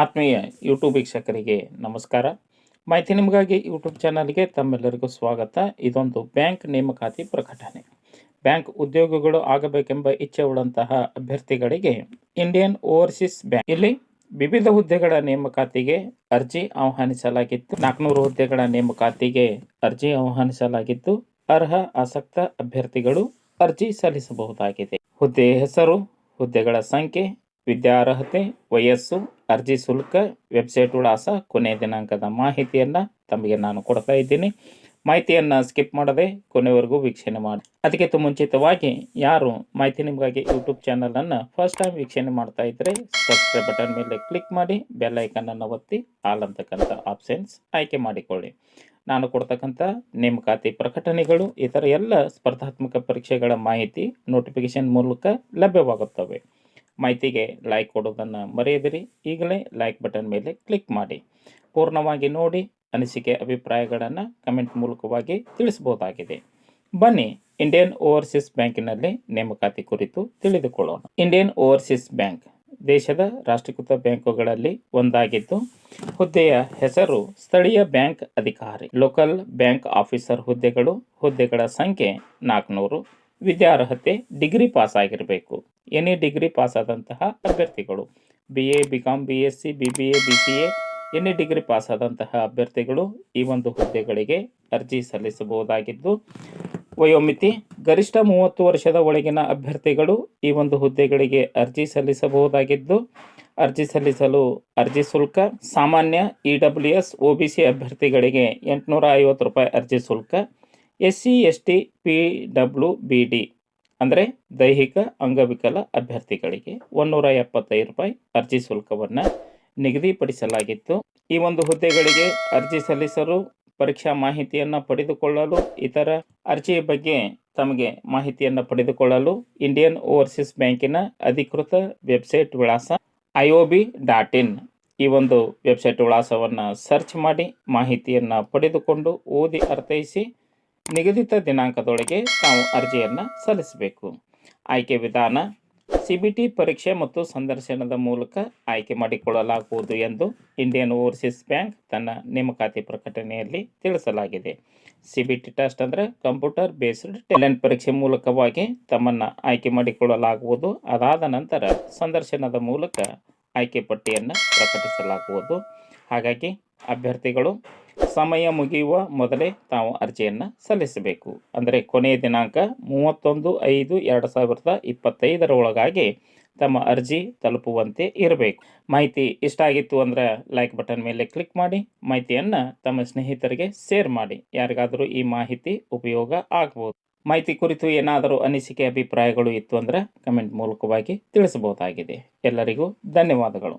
ಆತ್ಮೀಯ ಯೂಟ್ಯೂಬ್ ವೀಕ್ಷಕರಿಗೆ ನಮಸ್ಕಾರ. ಮಾಹಿತಿ ನಿಮಗಾಗಿ ಯೂಟ್ಯೂಬ್ ಚಾನಲ್ಗೆ ತಮ್ಮೆಲ್ಲರಿಗೂ ಸ್ವಾಗತ. ಇದೊಂದು ಬ್ಯಾಂಕ್ ನೇಮಕಾತಿ ಪ್ರಕಟಣೆ. ಬ್ಯಾಂಕ್ ಉದ್ಯೋಗಿಗಳು ಆಗಬೇಕೆಂಬ ಇಚ್ಛೆ ಉಳ್ಳಂತಹ ಅಭ್ಯರ್ಥಿಗಳಿಗೆ ಇಂಡಿಯನ್ ಓವರ್ಸೀಸ್ ಬ್ಯಾಂಕ್ ಇಲ್ಲಿ ವಿವಿಧ ಹುದ್ದೆಗಳ ನೇಮಕಾತಿಗೆ ಅರ್ಜಿ ಆಹ್ವಾನಿಸಲಾಗಿತ್ತು. ನಾಲ್ಕುನೂರು ಹುದ್ದೆಗಳ ನೇಮಕಾತಿಗೆ ಅರ್ಜಿ ಆಹ್ವಾನಿಸಲಾಗಿದ್ದು ಅರ್ಹ, ಆಸಕ್ತ ಅಭ್ಯರ್ಥಿಗಳು ಅರ್ಜಿ ಸಲ್ಲಿಸಬಹುದಾಗಿದೆ. ಹುದ್ದೆ ಹೆಸರು, ಹುದ್ದೆಗಳ ಸಂಖ್ಯೆ ವಿದ್ಯಾರ್ಹತೆ, ವಯಸ್ಸು, ಅರ್ಜಿ ಶುಲ್ಕ, ವೆಬ್ಸೈಟ್ ವಿಳಾಸ ಕೊನೆಯ ದಿನಾಂಕದ ಮಾಹಿತಿಯನ್ನು ತಮಗೆ ನಾನು ಕೊಡ್ತಾ ಇದ್ದೀನಿ. ಮಾಹಿತಿಯನ್ನು ಸ್ಕಿಪ್ ಮಾಡದೆ ಕೊನೆವರೆಗೂ ವೀಕ್ಷಣೆ ಮಾಡಿ. ಅದಕ್ಕಿಂತ ಮುಂಚಿತವಾಗಿ ಯಾರು ಮಾಹಿತಿ ನಿಮಗಾಗಿ ಯೂಟ್ಯೂಬ್ ಚಾನಲನ್ನು ಫಸ್ಟ್ ಟೈಮ್ ವೀಕ್ಷಣೆ ಮಾಡ್ತಾ ಇದ್ದರೆ ಸಬ್ಸ್ಕ್ರೈಬ್ ಬಟನ್ ಮೇಲೆ ಕ್ಲಿಕ್ ಮಾಡಿ, ಬೆಲ್ ಐಕನನ್ನು ಒತ್ತಿ, ಆಲ್ ಅಂತಕ್ಕಂಥ ಆಪ್ಷನ್ಸ್ ಆಯ್ಕೆ ಮಾಡಿಕೊಳ್ಳಿ. ನಾನು ಕೊಡ್ತಕ್ಕಂಥ ನೇಮಕಾತಿ ಪ್ರಕಟಣೆಗಳು, ಇತರ ಎಲ್ಲ ಸ್ಪರ್ಧಾತ್ಮಕ ಪರೀಕ್ಷೆಗಳ ಮಾಹಿತಿ ನೋಟಿಫಿಕೇಶನ್ ಮೂಲಕ ಲಭ್ಯವಾಗುತ್ತವೆ. ಮಾಹಿತಿಗೆ ಲೈಕ್ ಕೊಡೋದನ್ನು ಮರೆಯದಿರಿ. ಈಗಲೇ ಲೈಕ್ ಬಟನ್ ಮೇಲೆ ಕ್ಲಿಕ್ ಮಾಡಿ. ಪೂರ್ಣವಾಗಿ ನೋಡಿ ಅನಿಸಿಕೆ ಅಭಿಪ್ರಾಯಗಳನ್ನು ಕಮೆಂಟ್ ಮೂಲಕವಾಗಿ ತಿಳಿಸಬಹುದಾಗಿದೆ. ಬನ್ನಿ ಇಂಡಿಯನ್ ಓವರ್ಸೀಸ್ ಬ್ಯಾಂಕಿನಲ್ಲಿ ನೇಮಕಾತಿ ಕುರಿತು ತಿಳಿದುಕೊಳ್ಳೋಣ. ಇಂಡಿಯನ್ ಓವರ್ಸೀಸ್ ಬ್ಯಾಂಕ್ ದೇಶದ ರಾಷ್ಟ್ರೀಕೃತ ಬ್ಯಾಂಕುಗಳಲ್ಲಿ ಒಂದಾಗಿದ್ದು, ಹುದ್ದೆಯ ಹೆಸರು ಸ್ಥಳೀಯ ಬ್ಯಾಂಕ್ ಅಧಿಕಾರಿ. ಲೋಕಲ್ ಬ್ಯಾಂಕ್ ಆಫೀಸರ್ ಹುದ್ದೆಗಳು ಹುದ್ದೆಗಳ ಸಂಖ್ಯೆ ನಾಲ್ಕುನೂರು. ವಿದ್ಯಾರ್ಹತೆ ಡಿಗ್ರಿ ಪಾಸ್ ಆಗಿರಬೇಕು. ಎನಿ ಡಿಗ್ರಿ ಪಾಸ್ ಆದಂತಹ ಅಭ್ಯರ್ಥಿಗಳು B A B com B S C B B A B C A any degree pass ಆದಂತಹ ಅಭ್ಯರ್ಥಿಗಳು ಈ ಒಂದು ಹುದ್ದೆಗಳಿಗೆ ಅರ್ಜಿ ಸಲ್ಲಿಸಬಹುದಾಗಿದ್ದು, ವಯೋಮಿತಿ, ಗರಿಷ್ಠ ಮೂವತ್ತು ವರ್ಷದ ಒಳಗಿನ ಅಭ್ಯರ್ಥಿಗಳು ಈ ಒಂದು ಹುದ್ದೆಗಳಿಗೆ ಅರ್ಜಿ ಸಲ್ಲಿಸಬಹುದಾಗಿದ್ದು, ಅರ್ಜಿ ಸಲ್ಲಿಸಲು ಅರ್ಜಿ ಶುಲ್ಕ, ಸಾಮಾನ್ಯ E W S O B C ಅಭ್ಯರ್ಥಿಗಳಿಗೆ ಎಂಟುನೂರ ಐವತ್ತು ರೂಪಾಯಿ ಅರ್ಜಿ ಶುಲ್ಕ S C S T P W B D ಅಂದರೆ ದೈಹಿಕ ಅಂಗವಿಕಲ ಅಭ್ಯರ್ಥಿಗಳಿಗೆ ಒಂದೂರ ಎಪ್ಪತ್ತೈದು ರೂಪಾಯಿ ಅರ್ಜಿ ಶುಲ್ಕವನ್ನು ನಿಗದಿಪಡಿಸಲಾಗಿತ್ತು. ಈ ಒಂದು ಹುದ್ದೆಗಳಿಗೆ ಅರ್ಜಿ ಸಲ್ಲಿಸಲು, ಪರೀಕ್ಷಾ ಮಾಹಿತಿಯನ್ನು ಪಡೆದುಕೊಳ್ಳಲು, ಇತರ ಅರ್ಜಿಯ ಬಗ್ಗೆ ತಮಗೆ ಮಾಹಿತಿಯನ್ನು ಪಡೆದುಕೊಳ್ಳಲು ಇಂಡಿಯನ್ ಓವರ್ಸೀಸ್ ಬ್ಯಾಂಕಿನ ಅಧಿಕೃತ ವೆಬ್ಸೈಟ್ ವಿಳಾಸ I O B dot in ಈ ಒಂದು ವೆಬ್ಸೈಟ್ ವಿಳಾಸವನ್ನು ಸರ್ಚ್ ಮಾಡಿ ಮಾಹಿತಿಯನ್ನು ಪಡೆದುಕೊಂಡು ಓದಿ ಅರ್ಥೈಸಿ ನಿಗದಿತ ದಿನಾಂಕದೊಳಗೆ ತಾವು ಅರ್ಜಿಯನ್ನು ಸಲ್ಲಿಸಬೇಕು. ಆಯ್ಕೆ ವಿಧಾನ ಸಿ ಬಿ ಟಿ ಪರೀಕ್ಷೆ ಮತ್ತು ಸಂದರ್ಶನದ ಮೂಲಕ ಆಯ್ಕೆ ಮಾಡಿಕೊಳ್ಳಲಾಗುವುದು ಎಂದು ಇಂಡಿಯನ್ ಓವರ್ಸೀಸ್ ಬ್ಯಾಂಕ್ ತನ್ನ ನೇಮಕಾತಿ ಪ್ರಕಟಣೆಯಲ್ಲಿ ತಿಳಿಸಲಾಗಿದೆ. ಸಿ ಬಿ ಟಿ ಟೆಸ್ಟ್ ಅಂದರೆ ಕಂಪ್ಯೂಟರ್ ಬೇಸ್ಡ್ ಟ್ಯಾಲೆಂಟ್ ಪರೀಕ್ಷೆ ಮೂಲಕವಾಗಿ ತಮ್ಮನ್ನು ಆಯ್ಕೆ ಮಾಡಿಕೊಳ್ಳಲಾಗುವುದು. ಅದಾದ ನಂತರ ಸಂದರ್ಶನದ ಮೂಲಕ ಆಯ್ಕೆ ಪಟ್ಟಿಯನ್ನು ಪ್ರಕಟಿಸಲಾಗುವುದು. ಹಾಗಾಗಿ ಅಭ್ಯರ್ಥಿಗಳು ಸಮಯ ಮುಗಿಯುವ ಮೊದಲೇ ತಾವು ಅರ್ಜಿಯನ್ನು ಸಲ್ಲಿಸಬೇಕು. ಅಂದರೆ ಕೊನೆಯ ದಿನಾಂಕ ಮೂವತ್ತೊಂದು ಐದು ಎರಡು ಸಾವಿರದ ಇಪ್ಪತ್ತೈದರ ಒಳಗಾಗಿ ತಮ್ಮ ಅರ್ಜಿ ತಲುಪುವಂತೆ ಇರಬೇಕು. ಮಾಹಿತಿ ಇಷ್ಟ ಆಗಿತ್ತು ಅಂದರೆ ಲೈಕ್ ಬಟನ್ ಮೇಲೆ ಕ್ಲಿಕ್ ಮಾಡಿ, ಮಾಹಿತಿಯನ್ನು ತಮ್ಮ ಸ್ನೇಹಿತರಿಗೆ ಶೇರ್ ಮಾಡಿ. ಯಾರಿಗಾದರೂ ಈ ಮಾಹಿತಿ ಉಪಯೋಗ ಆಗ್ಬೋದು. ಮಾಹಿತಿ ಕುರಿತು ಏನಾದರೂ ಅನಿಸಿಕೆ, ಅಭಿಪ್ರಾಯಗಳು ಇತ್ತು ಅಂದರೆ ಕಮೆಂಟ್ ಮೂಲಕವಾಗಿ ತಿಳಿಸಬಹುದಾಗಿದೆ. ಎಲ್ಲರಿಗೂ ಧನ್ಯವಾದಗಳು.